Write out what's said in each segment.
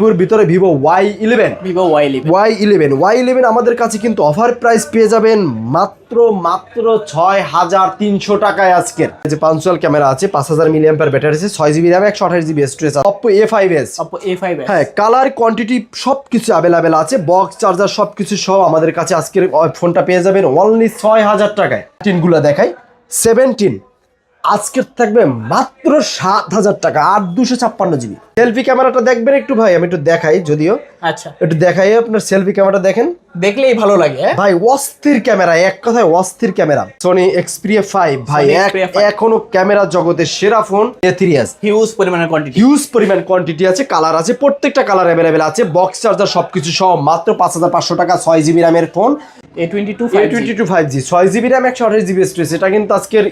ভিভোর ভিতরে Vivo Y eleven Vivo Y eleven Y eleven Y eleven আমাদের কাছে কিন্তু অফার প্রাইস পেয়ে যাবেন মাত্র মাত্র ছয় হাজার তিনশো টাকায় আজকের। যে পাঞ্চুয়াল ক্যামেরা আছে পাঁচ হাজার মিলিয়াম ব্যাটারি আছে ছয় জিবি র্যাম একশো আঠাশ GB storage Oppo A five S Oppo A five হ্যাঁ কালার কোয়ান্টিটি সব কিছু অ্যাভেলেবেল আছে বক্স চার্জার সব কিছু সব আমাদের কাছে আজকের ফোনটা পেয়ে যাবেন অনলি ছয় হাজার টাকায়। টিনগুলো দেখাই সেভেন্টিন আজকের থাকবে মাত্র সাত হাজার টাকা আর দুশো ছাপ্পান্ন জিবি। সেলফি ক্যামেরাটা দেখবেন একটু ভাই, আমি একটু দেখাই, যদিও। আচ্ছা। একটু দেখাই আপনার সেলফি ক্যামেরাটা দেখেন। দেখলেই ভালো লাগে? ভাই অস্থির ক্যামেরা এক কথায় অস্থির ক্যামেরা সোনি এক্সপিরিয়া ফাইভ ভাই Sony এক- Xperia 5 এখনও ক্যামেরা জগতের সেরা phone A three S huge পরিমাণের কোয়ান্টিটি হিউজ পরিমাণ কোয়ান্টিটি আছে কালার আছে প্রত্যেকটা কালার অ্যাভেলেবেল আছে বক্স চার্জার সবকিছু সহ মাত্র পাঁচ হাজার পাঁচশো টাকা ছয় জিবি র্যামের ফোন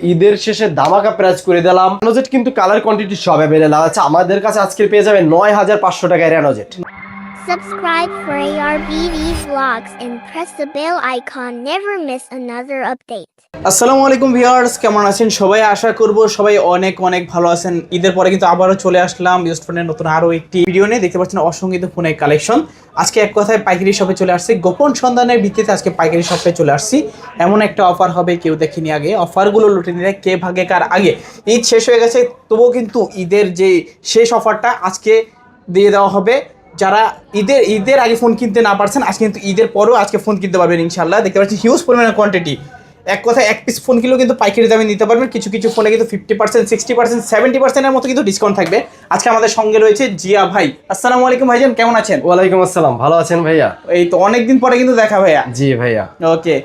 ঈদের শেষে দামাকা প্রাইস করে দিলাম। কিন্তু কালার কোয়ান্টিটি সব অ্যাভেলেবল আছে। আমাদের কাছে আজকে পেয়ে যাবে নয় হাজার পাঁচশো টাকায় রেনোজেট Subscribe for ARBV vlogs and press the bell icon. Never miss another update. আসসালামু আলাইকুম ভিউয়ার্স, কেমন আছেন সবাই? আশা করব সবাই অনেক অনেক ভালো আছেন। ঈদের পরে কিন্তু আবারও চলে আসলাম ইউজ ফোনের নতুন আরও একটি ভিডিও নিয়ে। দেখতে পাচ্ছেন অসংখ্য ফোনের কালেকশন আজকে এক কথায় পাইকারি শপে চলে আসছি। গোপন সন্ধানের ভিত্তিতে আজকে পাইকারি শপে চলে আসছি। এমন একটা অফার হবে, কেউ দেখেনি আগে। অফারগুলো লুটে নিলে কে ভাগে কার আগে? ঈদ শেষ হয়ে গেছে, তবুও কিন্তু ঈদের যে শেষ অফারটা আজকে দিয়ে দেওয়া হবে। যারা ঈদের ঈদের আগে ফোন কিনতে না পারছেন আজকে কিন্তু ঈদের পরেও আজকে ফোন কিনতে পারবেন ইনশাল্লাহ দেখতে পাচ্ছি হিউজ পরিমাণের কোয়ান্টিটি এক কথায় এক পিস ফোন কিনলেও কিন্তু পাইকারি দামে নিতে পারবেন। কিছু কিছু ফোনে কিন্তু fifty percent sixty percent seventy পার্সেন্টের মতো কিন্তু ডিসকাউন্ট থাকবে। আজকে আমাদের সঙ্গে রয়েছে জিয়া ভাই। আসসালামু আলাইকুম ভাইজান কেমন আছেন? ওয়ালাইকুম আসসালাম ভালো আছেন ভাইয়া? এই তো অনেকদিন পরে কিন্তু দেখা ভাইয়া। জি ভাইয়া। ওকে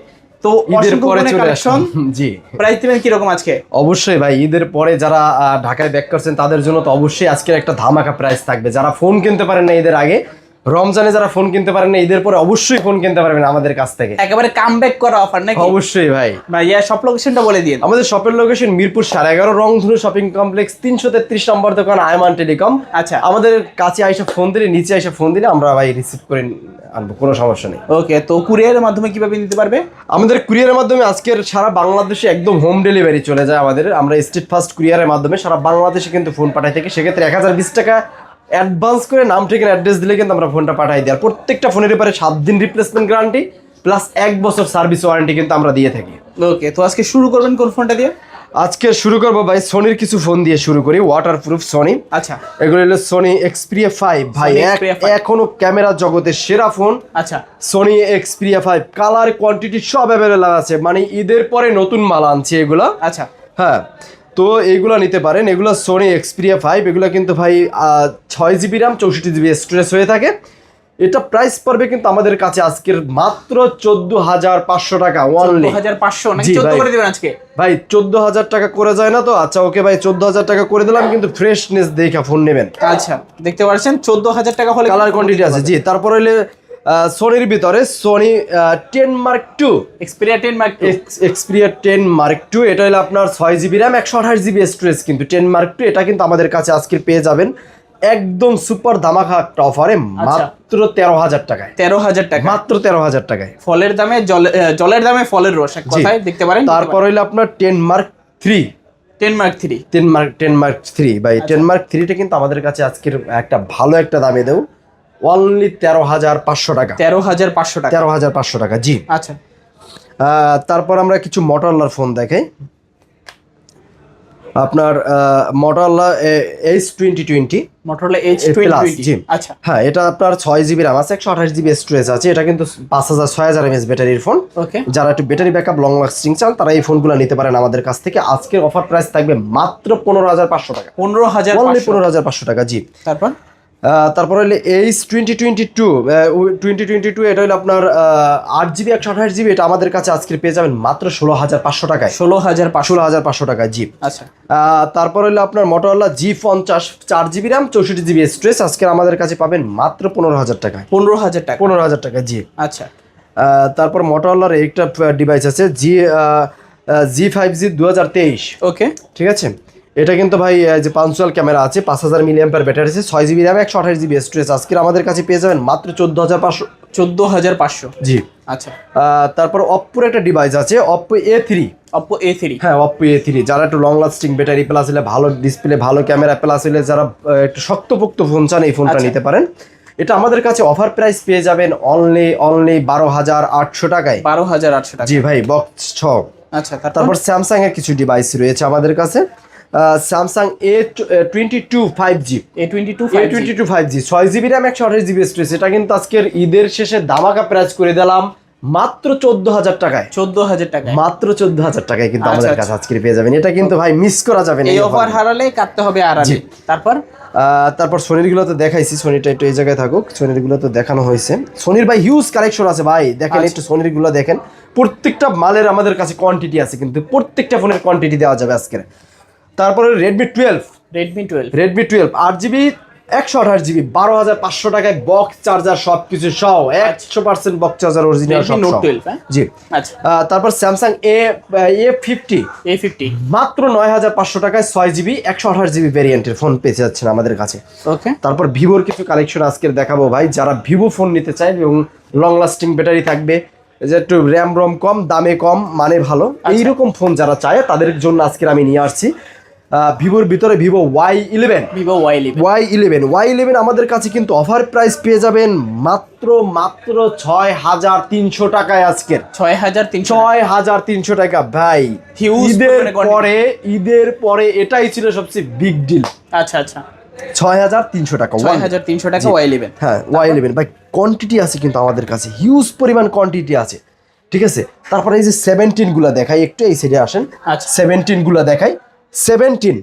তো ঈদের পরে চলে কালেকশন। জি। প্রাইস দিবেন কীরকম আজকে? অবশ্যই ভাই ঈদের পরে যারা ঢাকায় ব্যাক করছেন তাদের জন্য তো অবশ্যই আজকের একটা ধামাকা প্রাইস থাকবে। যারা ফোন কিনতে পারেন না ঈদের আগে রমজানে যারা ফোন কিনতে পারেন না ঈদের পরে অবশ্যই ফোন কিনতে পারবেন আমাদের কাছ থেকে। একেবারে কামব্যাক করা অফার নাকি? অবশ্যই ভাই। ভাইয়া সব লোকেশনটা বলে দিন আমাদের শপের লোকেশন মিরপুর সাড়ে এগারো রংধনু শপিং কমপ্লেক্স তিনশো তেত্রিশ নম্বর দোকান আয়মান টেলিকম আচ্ছা। আমাদের কাছে আইসা ফোন দিলে নিচে আইসা ফোন দিলে আমরা ভাই রিসিভ করে আনব কোনো সমস্যা নেই। ওকে তো কুরিয়ারের মাধ্যমে কীভাবে নিতে পারবে? আমাদের কুরিয়ারের মাধ্যমে আজকের সারা বাংলাদেশে একদম হোম ডেলিভারি চলে যায় আমাদের। আমরা স্টেট ফার্স্ট কুরিয়ারের মাধ্যমে সারা বাংলাদেশে কিন্তু ফোন পাঠাই থেকে। সেক্ষেত্রে এক হাজার বিশ টাকা অ্যাডভান্স করে নাম ঠিকানা অ্যাড্রেস দিলে কিন্তু আমরা ফোনটা পাঠাই দিই। আর প্রত্যেকটা ফোনের ব্যাপারে সাত দিন রিপ্লেসমেন্ট গ্যারান্টি প্লাস এক বছর সার্ভিস ওয়ারেন্টি কিন্তু আমরা দিয়ে থাকি। ওকে তো আজকে শুরু করবেন কোন ফোনটা দিয়ে? আজকে শুরু করব ভাই সোনির কিছু ফোন দিয়ে শুরু করি ওয়াটার প্রুফ সোনি আচ্ছা। এগুলো হলো সোনি এক্সপিরিয়া ফাইভ ভাই Sony এক- Xperia 5 এখনও ক্যামেরা জগতের সেরা ফোন। আচ্ছা। Sony Xperia five colour quantity সব অ্যাভেলেবল আছে। মানে ঈদের পরে নতুন মাল আনছে এগুলো। আচ্ছা। হ্যাঁ। তো এইগুলো নিতে পারেন। এগুলো সোনি এক্সপিরিয়া ফাইভ এগুলো কিন্তু ভাই ছয় জিবি র্যাম চৌষট্টি জিবি স্টোরেজ হয়ে থাকে। এটা প্রাইস পড়বে কিন্তু আমাদের কাছে আজকের মাত্র চোদ্দ হাজার পাঁচশো টাকা অনলি হাজার পাঁচশো ভাই। করে দেবেন আজকে? ভাই চোদ্দ হাজার টাকা করে যায় না তো? আচ্ছা ওকে ভাই চোদ্দ হাজার টাকা করে দিলাম কিন্তু ফ্রেশনেস দেখে ফোন নেবেন। আচ্ছা দেখতে পাচ্ছেন চোদ্দ হাজার টাকা হলে কালার কোয়ান্টিটি আছে জি তারপর হইলে সোনির ভিতরে Sony ten Mark two Xperia ten Mark Xperia ten Mark two এটা হলো আপনার ছয় জিবি র্যাম একশো আঠাশ জিবি স্টোরেজ কিন্তু টেন মার্ক টু এটা কিন্তু আমাদের কাছে আজকে পেয়ে যাবেন। একদম সুপার ধামাকা একটা অফারে মাত্র তেরো হাজার টাকায়। তেরো হাজার টাকা মাত্র তেরো হাজার টাকায়। ফলের দামে জলে- জলের দামে ফলের রস এক কথায় দেখতে পারেন। তারপর হইল আপনার ten Mark three ten Mark three ten Mark ten Mark three by ten Mark থ্রিটা কিন্তু আমাদের কাছে আজকের একটা ভালো একটা দামে দেও অনলি তেরো হাজার পাঁচশো টাকা। তেরো হাজার পাঁচশো টাকা। তেরো হাজার পাঁচশো টাকা জি। আচ্ছা। তারপর আমরা কিছু মটোরোলার ফোন দেখাই আপনার Motorola H twenty twenty Motorola H জি। আচ্ছা। হ্যাঁ এটা আপনার ছয় জিবি র্যাম আছে একশো আঠাশ জিবি স্টোরেজ আছে এটা কিন্তু পাঁচ হাজার ছয় হাজার এমএস ব্যাটারির ফোন ওকে যারা একটু ব্যাটারি ব্যাকআপ লং লাস্টিং চান তারা এই ফোনগুলো নিতে পারেন আমাদের কাছ থেকে। আজকের অফার প্রাইস থাকবে মাত্র পনেরো হাজার পাঁচশো টাকা। পনেরো হাজার পনেরো হাজার পাঁচশো টাকা জি। তারপর? তারপর হলে H twenty twenty two twenty twenty two এটা হলো আপনার আট জিবি একশো আঠাশ জিবি এটা আমাদের কাছে আজকে পেয়ে যাবেন মাত্র ষোলো হাজার পাঁচশো টাকায়। ষোলো হাজার ষোলো হাজার পাঁচশো টাকা জি। আচ্ছা। তারপর হলো আপনার মোটরোলা জি পঞ্চাশ চার জিবি র্যাম চৌষট্টি জিবি স্ট্রেস আজকে আমাদের কাছে পাবেন মাত্র পনেরো হাজার টাকায়। পনেরো হাজার টাকা। পনেরো হাজার টাকা জি। আচ্ছা। তারপর মোটরোলার একটা ডিভাইস আছে জি জি ফাইভ জি দু হাজার তেইশ। ওকে ঠিক আছে? এটা কিন্তু ভাই যে পাঞ্চুয়াল ক্যামেরা আছে পাঁচ হাজার মিলিয়াম ব্যাটারি আছে ছয় জিবি র্যাম একশো আঠাশ জিবি স্টোরেজ আজকের আমাদের কাছে পেয়ে যাবেন মাত্র চোদ্দ হাজার পাঁচশো। চোদ্দ হাজার পাঁচশো। জি। আচ্ছা। তারপর অপ্পোর একটা ডিভাইস আছে Oppo A three Oppo A three হ্যাঁ অপ্পো এ থ্রি যারা একটু লং লাস্টিং ব্যাটারি প্লাস হলে ভালো ডিসপ্লে ভালো ক্যামেরা প্লাস হলে যারা একটু শক্তপোক্ত ফোন চান এই ফোনটা আচ্ছা। নিতে পারেন। এটা আমাদের কাছে অফার প্রাইস পেয়ে যাবেন অনলি অনলি বারো হাজার আটশো টাকায়। বারো হাজার আটশো টাকা জি ভাই বক্স ছ। আচ্ছা তারপর? তারপর স্যামসাং এর কিছু ডিভাইস রয়েছে আমাদের কাছে। Samsung A twenty two five G A twenty two A twenty two five G ছয় জিবি র্যাম একশো আঠাশ জিবি স্টোরেজ এটা কিন্তু আজকের ঈদের শেষে দামাকা প্রাইস করে দিলাম। মাত্র চোদ্দ হাজার টাকায়। চোদ্দ হাজার টাকা মাত্র চোদ্দ হাজার টাকায় কিন্তু আচ্ছা, আমাদের আচ্ছা। কাছে আজকে পেয়ে যাবেন। এটা কিন্তু ভাই মিস করা যাবে না এই অফার হারালে কাটতে হবে আর জি। তারপর? তারপর সোনিরগুলো তো দেখাইছি। সোনিটা একটু এই জায়গায় থাকুক। সোনিরগুলো তো দেখানো হয়েছে। সোনির ভাই হিউজ কালেকশন আছে ভাই। দেখেন আচ্ছা। একটু সোনিরগুলো দেখেন। প্রত্যেকটা মালের আমাদের কাছে কোয়ান্টিটি আছে কিন্তু প্রত্যেকটা ফোনের কোয়ান্টিটি দেওয়া যাবে আজকে তারপরে Redmi twelve Redmi twelve Redmi twelve আট জিবি একশো আঠাশ জিবি বারো হাজার পাঁচশো টাকায় বক্স চার্জার সব কিছু সহ একশো পার্সেন্ট বক্স চার্জার অরিজিনাল সব Note সহ। 12? জি। আচ্ছা। তারপর Samsung A A fifty A fifty মাত্র নয় হাজার পাঁচশো টাকায় ছয় জিবি একশো আঠাশ জিবি ভ্যারিয়েন্টের ফোন পেয়ে যাচ্ছেন আমাদের কাছে। ওকে তারপর ভিভোর কিছু কালেকশন আজকে দেখাবো ভাই যারা ভিভো ফোন নিতে চায় এবং লং লাস্টিং ব্যাটারি থাকবে যে একটু র্যাম রম কম দামে কম মানে ভালো এইরকম ফোন যারা চায় তাদের জন্য আজকে আমি নিয়ে আসছি। ভিভোর ভিতরে Vivo Y eleven. Vivo Y eleven Y eleven. Y eleven আমাদের কাছে কিন্তু অফার প্রাইস পেয়ে যাবেন মাত্র মাত্র ছয় হাজার তিনশো টাকায় আজকের। ছয় হাজার তিনশো ছয় হাজার তিনশো টাকা ভাই। ঈদের পরে ঈদের পরে এটাই ছিল সবচেয়ে বিগ ডিল আচ্ছা আচ্ছা। ছয় হাজার তিনশো টাকা ছয় হাজার তিনশো টাকা ওয়াই লিভেন হ্যাঁ ওয়াই ইলেভেন। ভাই কোয়ান্টিটি আছে কিন্তু আমাদের কাছে। হিউজ পরিমাণ কোয়ান্টিটি আছে। ঠিক আছে? তারপরে এই যে সেভেন্টিনগুলা দেখাই একটু এই সাইডে আসেন। আচ্ছা। সেভেন্টিনগুলা দেখাই। সেভেন্টিন।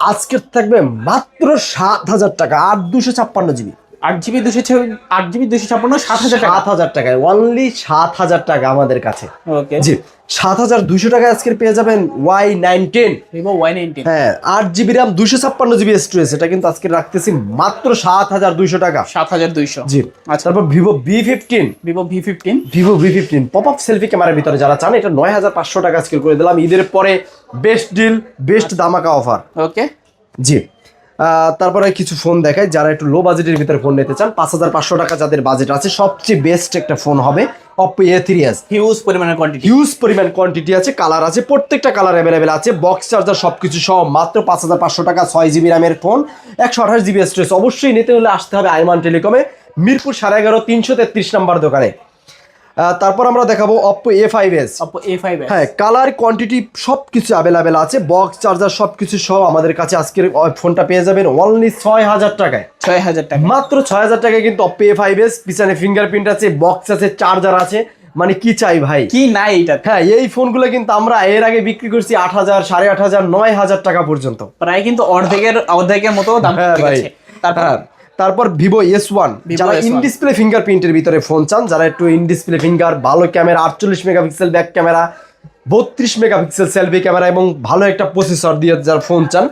আজকের থাকবে মাত্র সাত হাজার টাকা আর দুশো ছাপ্পান্ন জিবি। আট জিবি দুশো আট জিবি দুশো ছাপ্পান্ন সাত হাজার টাকা। সাত হাজার টাকায় অনলি সাত হাজার টাকা আমাদের কাছে। ওকে জি। সাত হাজার টাকায় আজকের পেয়ে যাবেন Y nineteen Vivo Y nineteen হ্যাঁ আট জিবি র্যাম দুশো ছাপ্পান্ন জিবি স্টোরেজ এটা কিন্তু আজকে রাখতেছি মাত্র সাত হাজার দুইশো টাকা। সাত হাজার দুইশো। জি আচ্ছা। তারপর Vivo V fifteen Vivo V fifteen Vivo V fifteen pop up selfie ক্যামেরার ভিতরে যারা চান এটা নয় হাজার পাঁচশো টাকা করে দিলাম। ঈদের পরে বেস্ট ডিল বেস্ট দামাকা অফার ওকে জি। তারপরে কিছু ফোন দেখায় যারা একটু লো বাজেটের ভিতরে ফোন নিতে চান পাঁচ হাজার পাঁচশো টাকা যাদের বাজেট আছে সবচেয়ে বেস্ট একটা ফোন হবে Oppo A three S huge পরিমাণের কোয়ান্টিটি হিউজ পরিমাণ কোয়ান্টিটি আছে কালার আছে প্রত্যেকটা কালার অ্যাভেলেবেল আছে বক্স চার্জার সব কিছু সহ মাত্র পাঁচ হাজার পাঁচশো টাকা ছয় জিবি র্যামের ফোন একশো আঠাশ জিবি স্টোরেজ অবশ্যই নিতে হলে আসতে হবে আইমান টেলিকমে মিরপুর সাড়ে এগারো তিনশো তেত্রিশ নাম্বার দোকানে। তারপর আমরা দেখাবো Oppo A five S Oppo A five হ্যাঁ কালার কোয়ান্টিটি সব কিছু অ্যাভেলেবেল আছে। বক্স চার্জার সব কিছু সহ আমাদের কাছে আজকের ফোনটা পেয়ে যাবেন অনলি ছয় হাজার টাকায়। ছয় হাজার টাকা। মাত্র ছয় হাজার টাকায় কিন্তু অপো এ ফাইভ এস পিছনে ফিঙ্গারপ্রিন্ট আছে বক্স আছে চার্জার আছে। মানে কি চাই ভাই? কি নাই এটা? হ্যাঁ এই ফোনগুলো কিন্তু আমরা এর আগে বিক্রি করছি আট হাজার সাড়ে আট হাজার নয় হাজার টাকা পর্যন্ত। প্রায় কিন্তু অর্ধেকের অর্ধেকের মতো দাম হ্যাঁ ভাই। তারপর হ্যাঁ। তারপর ভিভো এস ওয়ান যারা S1 ইন ডিসপ্লে ফিঙ্গারপ্রিন্টের ভিতরে ফোন চান যারা একটু ইন ডিসপ্লে ফিঙ্গার ভালো ক্যামেরা আটচল্লিশ মেগাপিক্সেল ব্যাক ক্যামেরা বত্রিশ মেগাপিক্সেল সেলফি ক্যামেরা এবং ভালো একটা প্রসেসর দিয়ে যারা ফোন চান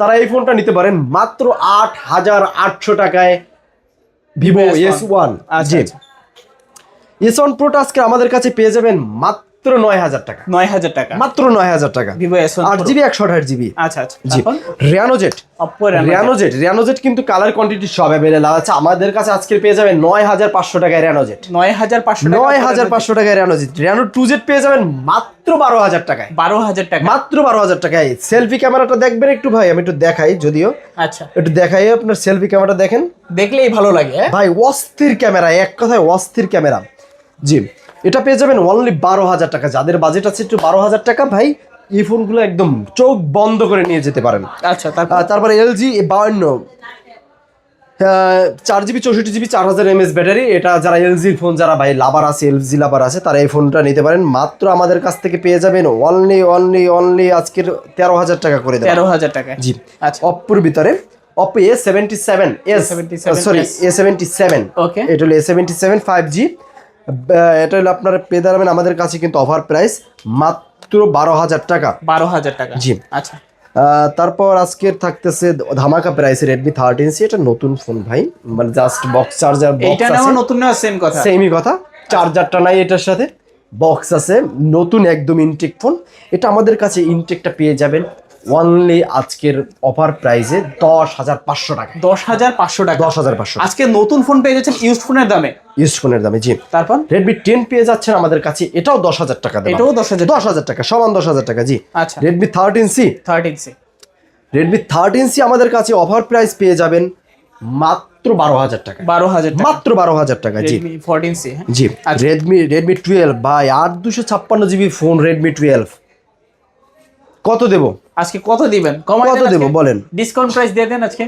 তারা এই ফোনটা নিতে পারেন মাত্র আট হাজার আটশো টাকায় ভিভো এস ওয়ান জি। এস ওয়ান প্রোটা আজকে আমাদের কাছে পেয়ে যাবেন মাত্র নয় হাজার টাকা। নয় হাজার টাকা। মাত্র নয় হাজার টাকা। ভিভো এস আট জিবি একশো আঠাশ জিবি। আচ্ছা আচ্ছা। জি। রিয়ানোজেট রিয়ানোজেট রিয়ানোজেট কিন্তু কালার কোয়ান্টিটি সব অ্যাভেলেবল আছে আমাদের কাছে আজকে পেয়ে যাবেন নয় হাজার পাঁচশো টাকায় রিয়ানোজেট নয় হাজার পাঁচশো নয় হাজার পাঁচশো টাকায় রিয়ানোজেট রিয়ানো টু জেড পেয়ে যাবেন মাত্র বারো হাজার টাকায়। বারো হাজার টাকা। মাত্র বারো হাজার টাকায়। সেলফি ক্যামেরাটা দেখবেন একটু ভাই আমি একটু দেখাই যদিও। আচ্ছা। একটু দেখাই আপনার সেলফি ক্যামেরাটা দেখেন। দেখলেই ভালো লাগে হ্যাঁ? ভাই অস্থির ক্যামেরা এক কথায় অস্থির ক্যামেরা জি। এটা পেয়ে যাবেন অনলি বারো হাজার টাকা। যাদের বাজেট আছে একটু বারো হাজার টাকা ভাই এই ফোনগুলো একদম চোখ বন্ধ করে নিয়ে যেতে পারেন। আচ্ছা তারপর? এলজি বাউন্ন। চার জিবি চৌষট্টি জিবি চার হাজার এমএস ব্যাটারি এটা যারা এলজির ফোন যারা ভাই লাভার আছে এলজি লাভার আছে তারা এই ফোনটা নিতে পারেন। মাত্র আমাদের কাছ থেকে পেয়ে যাবেন অনলি অনলি অনলি আজকের তেরো হাজার টাকা করে দেবেন তেরো হাজার টাকা জি আচ্ছা। অপ্পুর ভিতরে। Oppo A seventy seven A77 sorry A seventy seven okay এটা হলো A seventy seven five G এটা হলো আপনারা পেয়ে দাঁড়াবেন আমাদের কাছে কিন্তু অফার প্রাইস মাত্র বারো হাজার টাকা। বারো হাজার টাকা। জি। আচ্ছা। তারপর আজকের থাকতেছে ধামাকা প্রাইস রেডমি থার্টিন সি এটা নতুন ফোন ভাই। মানে জাস্ট বক্স চার্জার বক্স আছে। নতুন নেওয়া সেম কথা। সেমই কথা। চার্জারটা নাই এটার সাথে। বক্স আছে। নতুন একদম ইনটেক ফোন এটা আমাদের কাছে ইনটেকটা পেয়ে যাবেন। অনলি আজকের অফার প্রাইসে দশ হাজার পাঁচশো টাকা। দশ হাজার পাঁচশো টাকা। দশ হাজার পাঁচশো আজকে নতুন ফোন পেয়ে যাচ্ছেন ইউজ ফোনের দামে। ইউজ ফোনের দামে জি। তারপর? রেডমি টেন পেয়ে যাচ্ছেন আমাদের কাছে এটাও দশ হাজার টাকা এটাও দশ হাজার দশ হাজার টাকা সমান দশ হাজার টাকা জি। আচ্ছা। Redmi thirteen C thirteen C Redmi thirteen C আমাদের কাছে অফার প্রাইস পেয়ে যাবেন মাত্র বারো হাজার টাকা। বারো হাজার মাত্র বারো হাজার টাকা জি। ফোরটিন সি হ্যাঁ। জি। রেডমি রেডমি টুয়েলভ ভাই আট দুশো ছাপ্পান্ন জিবি ফোন রেডমি টুয়েলভ কত দেবো? আজকে কত দিবেন? কমাই কত দেবো? বলেন। ডিসকাউন্ট প্রাইস দিয়ে দেন আজকে।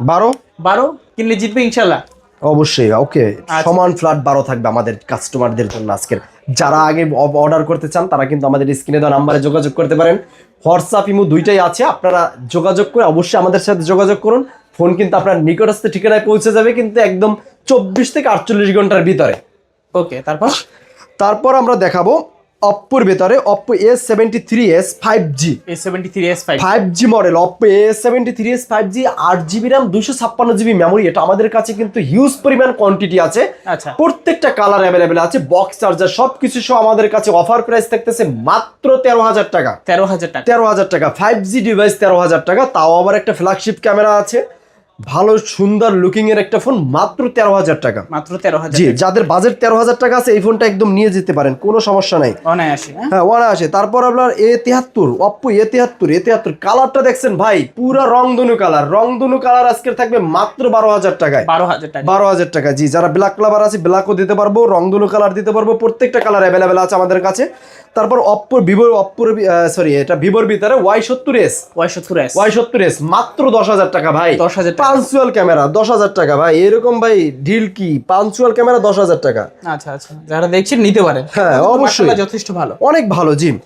বারো? বারো? কিনলে জিতবে ইনশাল্লাহ। অবশ্যই ওকে। আচ্ছা। সমান ফ্ল্যাট বারো থাকবে আমাদের কাস্টমারদের জন্য আজকের। যারা আগে অর্ডার করতে চান তারা কিন্তু আমাদের স্ক্রিনে দেওয়া নাম্বারে যোগাযোগ করতে পারেন। হোয়াটসঅ্যাপ ইমো দুইটাই আছে আপনারা যোগাযোগ করে অবশ্যই আমাদের সাথে যোগাযোগ করুন। ফোন কিন্তু আপনার নিকটস্থ ঠিকানায় পৌঁছে যাবে কিন্তু একদম চব্বিশ থেকে আটচল্লিশ ঘণ্টার ভিতরে। ওকে তারপর? তারপর আমরা দেখাবো অপ্পোর ভেতরে Oppo A seventy three S five G A seventy three S five five G model Oppo A seventy three S five G আট জিবি র্যাম দুশো ছাপ্পান্ন জিবি মেমোরি এটা আমাদের কাছে কিন্তু হিউজ পরিমাণ কোয়ান্টিটি আছে। আচ্ছা। প্রত্যেকটা কালার অ্যাভেলেবেল আছে বক্স চার্জার সবকিছু সহ আমাদের কাছে অফার প্রাইস থাকতেছে মাত্র তেরো হাজার টাকা। তেরো হাজার টাকা। তেরো হাজার টাকা। ফাইভ জি ডিভাইস তেরো হাজার টাকা তাও আবার একটা ফ্ল্যাগশিপ ক্যামেরা আছে। ভালো সুন্দর লুকিং এর একটা ফোন মাত্র তেরো হাজার টাকা। মাত্র তেরো হাজার জি যাদের বাজেট তেরো হাজার টাকা আছে এই ফোনটা একদম নিয়ে যেতে পারেন কোনো সমস্যা নাই। অনায়াসী হ্যাঁ? হ্যাঁ ওয়ান আসে তারপর আপনার এ তেহাত্তর অপ্পো এ তেহাত্তর এ তেহাত্তর। কালারটা দেখছেন ভাই পুরো রংধনু কালার রংধনু কালার আজকের থাকবে মাত্র বারো হাজার টাকায়। বারো হাজার টাকা। বারো হাজার টাকা জি। যারা ব্ল্যাক কালার আছে ব্ল্যাকও দিতে পারব রংধনু কালার দিতে পারব প্রত্যেকটা কালার অ্যাভেলেবেল আছে আমাদের কাছে। তারপর অপ্পো ভিভোর অপ্পোর সরি এটা ভিভোর ভিতরে ওয়াই সত্তর এস ওয়াই সত্তর এস ওয়াই সত্তর এস মাত্র দশ হাজার টাকা ভাই। দশ হাজার পাঞ্চুয়াল ক্যামেরা দশ হাজার টাকা ভাই। এরকম ভাই ঢিল কি? পাঞ্চুয়াল ক্যামেরা দশ হাজার টাকা। আচ্ছা আচ্ছা। যারা দেখছেন নিতে পারেন। হ্যাঁ, অবশ্যই। যথেষ্ট ভালো। অনেক ভালো জিম।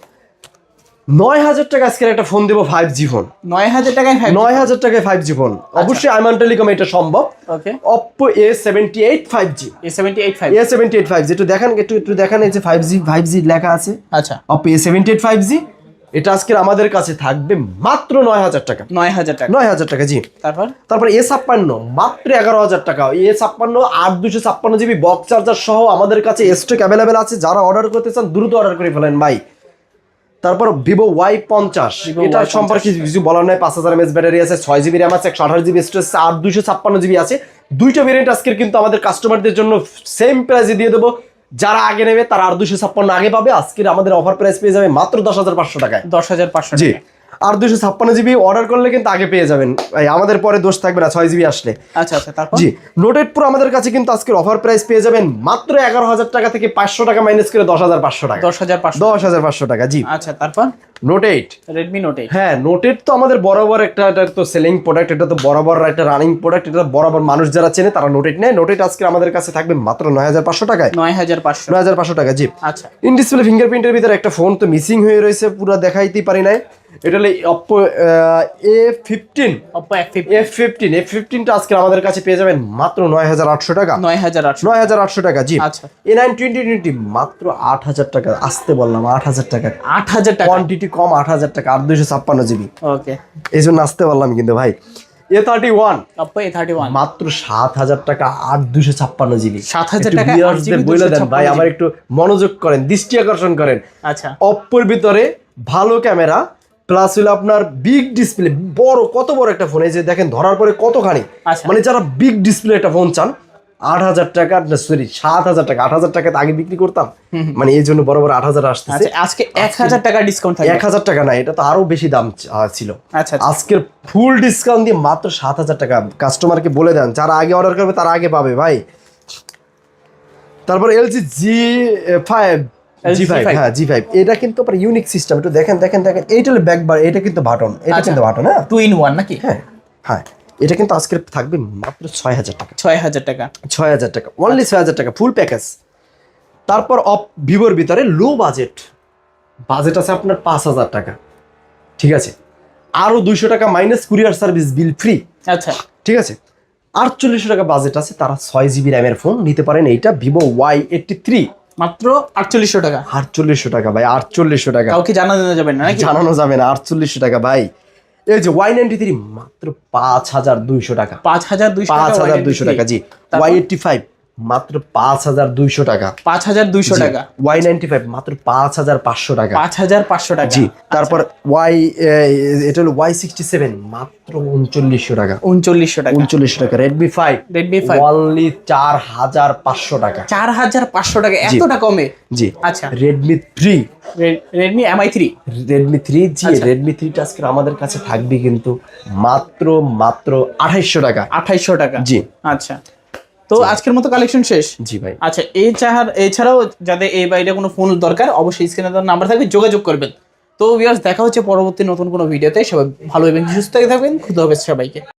নয় হাজার টাকা আজকের একটা ফোন দেবো ফাইভ জি ফোন নয় হাজার টাকায় নয় হাজার টাকায় ফাইভ জি ফোন অবশ্যই আইমান টেলিকম এটা সম্ভব। Okay Oppo A seventy eight five G A seventy eight five A seventy eight five G একটু দেখান একটু একটু দেখান এই যে ফাইভ জি ফাইভ জি লেখা আছে। আচ্ছা। Oppo A seventy eight five G এটা আজকের আমাদের কাছে থাকবে মাত্র নয় হাজার টাকা। নয় হাজার টাকা। নয় হাজার টাকা জি। তারপর? তারপর এ ছাপ্পান্ন মাত্র এগারো হাজার টাকা। এ ছাপ্পান্ন আট দুশো ছাপ্পান্ন জিবি বক্স চার্জার সহ আমাদের কাছে স্টক অ্যাভেলেবেল আছে। যারা অর্ডার করতে চান দ্রুত অর্ডার করে ফেলেন ভাই। তারপর ভিভো ওয়াই পঞ্চাশ। এটা সম্পর্কে কিছু বলার নাই পাঁচ হাজার এমএস ব্যাটারি আছে ছয় জিবি র্যাম আছে একশো আঠাশ জিবি স্টোরেজ আর দুইশো দুশো ছাপ্পান্ন জিবি আছে। দুইটা ভেরিয়েন্ট আজকের কিন্তু আমাদের কাস্টমারদের জন্য সেম প্রাইসে দিয়ে দেবো। যারা আগে নেবে তারা আর দুশো ছাপ্পান্ন আগে পাবে। আজকের আমাদের অফার প্রাইস পেয়ে যাবে মাত্র দশ হাজার পাঁচশো টাকায়। দশ হাজার পাঁচশো জি। আর দুশো ছাপ্পান্ন জিবি অর্ডার করলে কিন্তু আগে পেয়ে যাবেন। আমাদের পরে দোষ থাকবে না ছয় জিবি আসলে। আচ্ছা আচ্ছা তারপর? জি নোটেড প্রো আমাদের কাছে কিন্তু আজকের অফার প্রাইস পেয়ে যাবেন মাত্র এগারো হাজার টাকা থেকে পাঁচশো টাকা মাইনাস করে দশ হাজার পাঁচশো টাকা। দশ হাজার পাঁচশো দশ হাজার পাঁচশো টাকা জি। আচ্ছা তারপর? Note eight Redmi Note eight হ্যাঁ তো আমাদের বরাবর একটা এটা তো সেলিং প্রোডাক্ট এটা তো বরাবর একটা রানিং প্রোডাক্ট এটা বরাবর মানুষ যারা চেনে তারা নোটেড নেয়। আজকে আমাদের কাছে থাকবে মাত্র নয় হাজার পাঁচশো টাকায়। নয় হাজার পাঁচশো। নয় হাজার পাঁচশো টাকা জি। আচ্ছা। ইন ডিসপ্লে ফিঙ্গারপ্রিন্টের ভিতরে একটা ফোন তো মিসিং হয়ে রয়েছে পুরো দেখাইতেই পারি নাই। এটা হলো Oppo A fifteen fifty F fifteen F ফিফটিনটা আজকে আমাদের কাছে পেয়ে যাবেন মাত্র নয় হাজার আটশো টাকা। নয় হাজার আটশো নয় হাজার আটশো টাকা জি। আচ্ছা। এ নাইন টোয়েন্টি টোয়েন্টি মাত্র আট হাজার টাকা আসতে বললাম আট হাজার টাকা। আট হাজার টাকা। কোয়ান্টিটি কম আট হাজার টাকা আট দুশো ছাপ্পান্ন জিবি। ওকে এই জন্য আসতে বললাম কিন্তু ভাই। A thirty one A thirty one মাত্র সাত হাজার টাকা আট দুশো ছাপ্পান্ন জিবি। 7,000 টাকায় 8 GB বলে দেন ভাই আমার একটু মনোযোগ করেন দৃষ্টি আকর্ষণ করেন। আচ্ছা। অপ্পোর ভিতরে ভালো ক্যামেরা প্লাস হলো আপনার বিগ ডিসপ্লে বড় কত বড় একটা ফোন এই যে দেখেন ধরার পরে কতখানি? আচ্ছা। মানে যারা বিগ ডিসপ্লে একটা ফোন চান আট হাজার টাকা সরি সাত হাজার টাকা আট হাজার টাকা আগে বিক্রি করতাম। মানে এই জন্য বড় বড় আট হাজার আসতেছে। আচ্ছা আজকে এক হাজার টাকা ডিসকাউন্ট থাকবে। এক হাজার টাকা না এটা তো আরও বেশি দাম ছিল। আচ্ছা। আজকের ফুল ডিসকাউন্ট দিয়ে মাত্র সাত হাজার টাকা। কাস্টমারকে বলে দেন যারা আগে অর্ডার করবে তারা আগে পাবে ভাই। তারপর LG G five G five হ্যাঁ জি ফাইভ এটা কিন্তু আবার ইউনিক সিস্টেম একটু দেখেন দেখেন দেখেন। এইটা হলো ব্যাক এটা কিন্তু বাটন এটা আচ্ছা। কিন্তু বাটন হ্যাঁ? টু ইন ওয়ান নাকি? হ্যাঁ হ্যাঁ। এটা কিন্তু আজকের থাকবে মাত্র ছয় হাজার টাকা। ছয় হাজার টাকা। ছয় হাজার টাকা। অনলি ছয় হাজার টাকা ফুল প্যাকেজ তারপর অপ ভিভোর ভিতরে লো বাজেট বাজেট আছে আপনার পাঁচ হাজার টাকা। ঠিক আছে? আরও দুইশো টাকা minus courier service bill free আচ্ছা। ঠিক আছে? আটচল্লিশশো টাকা বাজেট আছে তারা ছয় জিবি র্যামের ফোন নিতে পারেন। এইটা ভিভো ওয়াই এইটটি থ্রি মাত্র আটচল্লিশশো টাকা। আটচল্লিশশো টাকা ভাই আটচল্লিশশো টাকা। কাউকে জানানো যাবে না জানানো যাবে না আটচল্লিশশো টাকা ভাই। এই যে ওয়াই নাইনটি থ্রি মাত্র পাঁচ হাজার দুইশো টাকা। পাঁচ হাজার দুইশো পাঁচ হাজার দুইশো টাকা জি। ওয়াই এইটটি ফাইভ মাত্র পাঁচ হাজার দুইশো টাকা। পাঁচ হাজার দুইশো টাকা। ওয়াই নাইনটি ফাইভ মাত্র পাঁচ হাজার পাঁচশো টাকা। পাঁচ হাজার পাঁচশো টাকা। জি তারপর ওয়াই এটা হলো ওয়াই সিক্সটি সেভেন মাত্র উনচল্লিশশো টাকা। উনচল্লিশশো টাকা। উনচল্লিশশো টাকা। Redmi five Redmi five only চার হাজার পাঁচশো টাকা। চার হাজার পাঁচশো টাকা। এতটা কমে? জি। আচ্ছা। Redmi three Redmi Mi three Redmi three জি আচ্ছা। রেডমি থ্রিটা আজকে আমাদের কাছে থাকবে কিন্তু মাত্র মাত্র আঠাইশশো টাকা। আঠাইশশো টাকা। জি। আচ্ছা। তো আজকের মতো কালেকশন শেষ? জি ভাই। আচ্ছা এই চাহার এছাড়াও যাদের এই বাইরে কোনো ফোন দরকার অবশ্যই স্ক্রিনে তার নাম্বার থাকবে যোগাযোগ করবেন। তো ভিউয়ার্স দেখা হচ্ছে পরবর্তী নতুন কোনো ভিডিওতে সবাই ভালো এবং সুস্থ থাকবেন খুদা হবে সবাইকে।